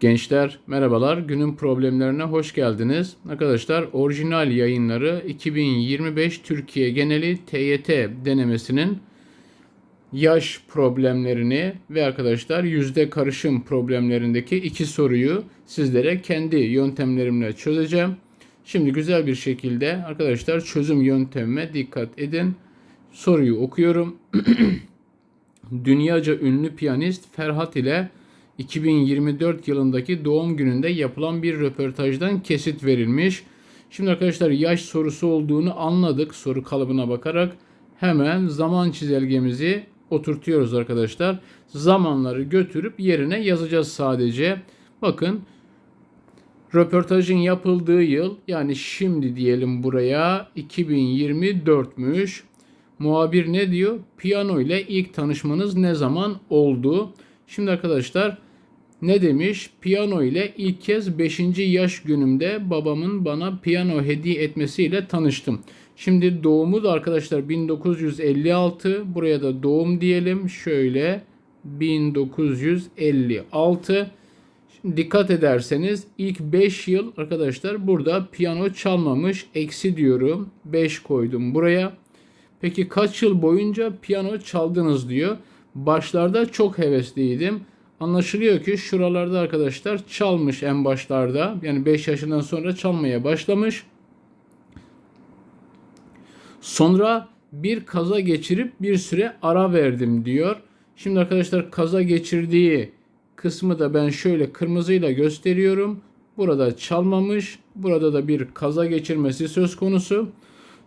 Gençler merhabalar. Günün problemlerine hoş geldiniz. Arkadaşlar orijinal yayınları 2025 Türkiye geneli TYT denemesinin yaş problemlerini ve arkadaşlar yüzde karışım problemlerindeki iki soruyu sizlere kendi yöntemlerimle çözeceğim. Şimdi güzel bir şekilde arkadaşlar çözüm yöntemime dikkat edin. Soruyu okuyorum. Dünyaca ünlü piyanist Ferhat ile 2024 yılındaki doğum gününde yapılan bir röportajdan kesit verilmiş. Şimdi arkadaşlar yaş sorusu olduğunu anladık soru kalıbına bakarak. Hemen zaman çizelgemizi oturtuyoruz arkadaşlar. Zamanları götürüp yerine yazacağız sadece. Bakın röportajın yapıldığı yıl yani şimdi diyelim buraya 2024'müş. Muhabir ne diyor? Piyano ile ilk tanışmanız ne zaman oldu? Şimdi arkadaşlar ne demiş? Piyano ile ilk kez 5. yaş günümde babamın bana piyano hediye etmesiyle tanıştım. Şimdi doğumu da arkadaşlar 1956. Buraya da doğum diyelim. Şöyle 1956. Şimdi dikkat ederseniz ilk 5 yıl arkadaşlar burada piyano çalmamış. Eksi diyorum. 5 koydum buraya. Peki kaç yıl boyunca piyano çaldınız diyor. Başlarda çok hevesliydim. Anlaşılıyor ki şuralarda arkadaşlar çalmış en başlarda. Yani 5 yaşından sonra çalmaya başlamış. Sonra bir kaza geçirip bir süre ara verdim diyor. Şimdi arkadaşlar kaza geçirdiği kısmı da ben şöyle kırmızıyla gösteriyorum. Burada çalmamış. Burada da bir kaza geçirmesi söz konusu.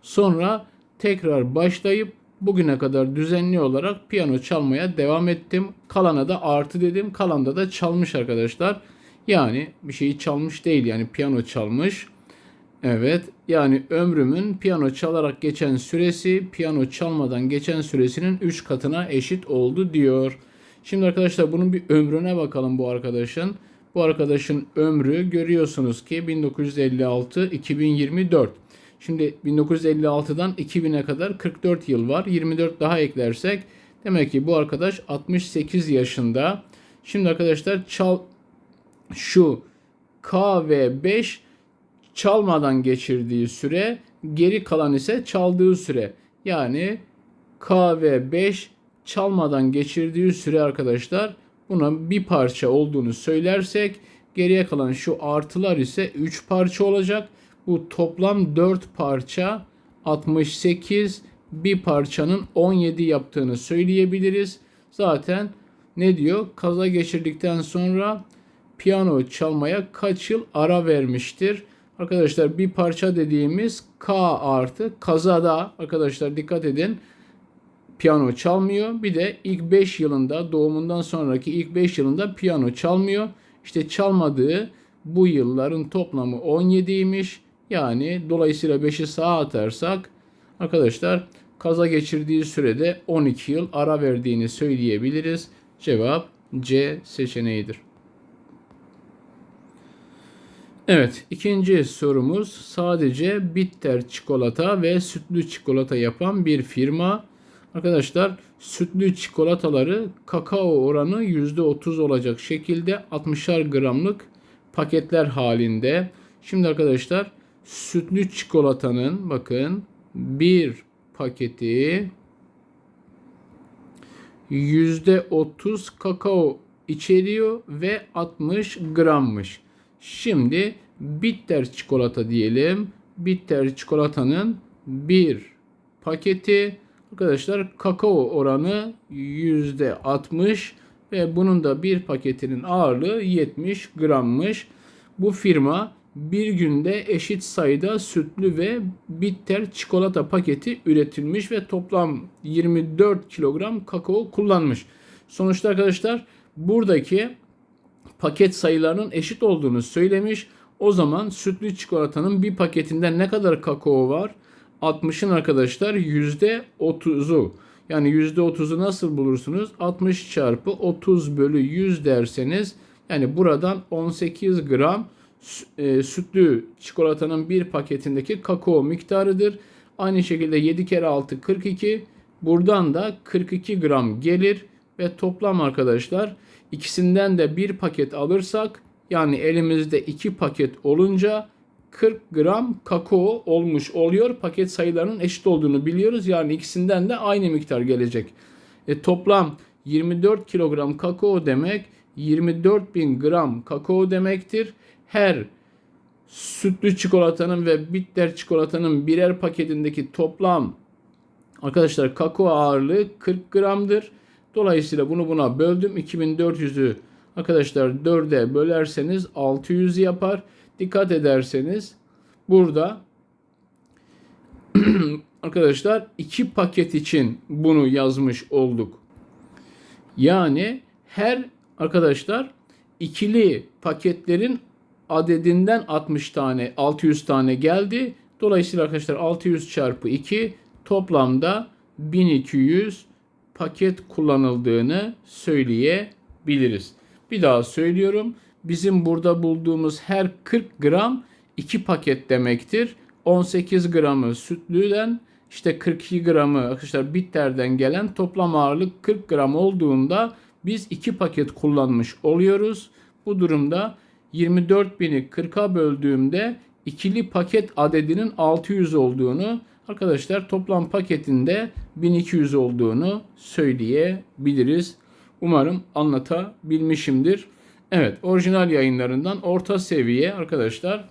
Sonra tekrar başlayıp bugüne kadar düzenli olarak piyano çalmaya devam ettim. Kalana da artı dedim. Kalanda da çalmış arkadaşlar. Yani bir şeyi çalmış değil yani piyano çalmış. Evet yani ömrümün piyano çalarak geçen süresi piyano çalmadan geçen süresinin 3 katına eşit oldu diyor. Şimdi arkadaşlar bunun bir ömrüne bakalım bu arkadaşın. Bu arkadaşın ömrü görüyorsunuz ki 1956-2024. Şimdi 1956'dan 2000'e kadar 44 yıl var. 24 daha eklersek demek ki bu arkadaş 68 yaşında. Şimdi arkadaşlar çal şu K ve 5 çalmadan geçirdiği süre, geri kalan ise çaldığı süre. Yani K ve 5 çalmadan geçirdiği süre arkadaşlar buna bir parça olduğunu söylersek geriye kalan şu artılar ise 3 parça olacak. Bu toplam 4 parça 68 bir parçanın 17 yaptığını söyleyebiliriz. Zaten ne diyor? Kaza geçirdikten sonra piyano çalmaya kaç yıl ara vermiştir? Arkadaşlar bir parça dediğimiz K artı kazada arkadaşlar dikkat edin piyano çalmıyor. Bir de ilk 5 yılında doğumundan sonraki ilk 5 yılında piyano çalmıyor. İşte çalmadığı bu yılların toplamı 17'ymiş. Yani dolayısıyla 5'i sağa atarsak arkadaşlar kaza geçirdiği sürede 12 yıl ara verdiğini söyleyebiliriz. Cevap C seçeneğidir. Evet, ikinci sorumuz sadece bitter çikolata ve sütlü çikolata yapan bir firma. Arkadaşlar sütlü çikolataları kakao oranı %30 olacak şekilde 60'ar gramlık paketler halinde. Şimdi arkadaşlar sütlü çikolatanın bakın bir paketi %30 kakao içeriyor ve 60 grammış. Şimdi bitter çikolata diyelim. Bitter çikolatanın bir paketi arkadaşlar kakao oranı %60 ve bunun da bir paketinin ağırlığı 70 grammış. Bu firma bir günde eşit sayıda sütlü ve bitter çikolata paketi üretilmiş ve toplam 24 kilogram kakao kullanmış. Sonuçta arkadaşlar buradaki paket sayılarının eşit olduğunu söylemiş. O zaman sütlü çikolatanın bir paketinde ne kadar kakao var? 60'ın arkadaşlar %30'u. Yani %30'u nasıl bulursunuz? 60 çarpı 30 bölü 100 derseniz yani buradan 18 gram e, sütlü çikolatanın bir paketindeki kakao miktarıdır. Aynı şekilde 7 kere 6 42. Buradan da 42 gram gelir ve toplam arkadaşlar ikisinden de bir paket alırsak Yani elimizde 2 paket olunca 40 gram kakao olmuş oluyor. Paket sayılarının eşit olduğunu biliyoruz. Yani ikisinden de aynı miktar gelecek. E, toplam 24 kilogram kakao demek 24 bin gram kakao demektir. Her sütlü çikolatanın ve bitter çikolatanın birer paketindeki toplam arkadaşlar kakao ağırlığı 40 gramdır. Dolayısıyla bunu buna böldüm. 2400'ü arkadaşlar 4'e bölerseniz 600 yapar. Dikkat ederseniz burada arkadaşlar iki paket için bunu yazmış olduk. Yani her arkadaşlar ikili paketlerin adedinden 60 tane 600 tane geldi. Dolayısıyla arkadaşlar 600 çarpı 2 toplamda 1200 paket kullanıldığını söyleyebiliriz. Bir daha söylüyorum. Bizim burada bulduğumuz her 40 gram 2 paket demektir. 18 gramı sütlüden işte 42 gramı arkadaşlar bitterden gelen toplam ağırlık 40 gram olduğunda biz 2 paket kullanmış oluyoruz. Bu durumda 24.000'i 40'a böldüğümde ikili paket adedinin 600 olduğunu arkadaşlar toplam paketinde 1200 olduğunu söyleyebiliriz. Umarım anlatabilmişimdir. Evet orijinal yayınlarından orta seviye arkadaşlar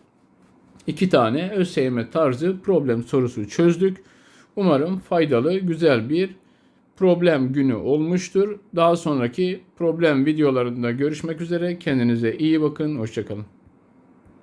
iki tane ÖSYM tarzı problem sorusu çözdük. Umarım faydalı güzel bir problem günü olmuştur. Daha sonraki problem videolarında görüşmek üzere. Kendinize iyi bakın. Hoşçakalın.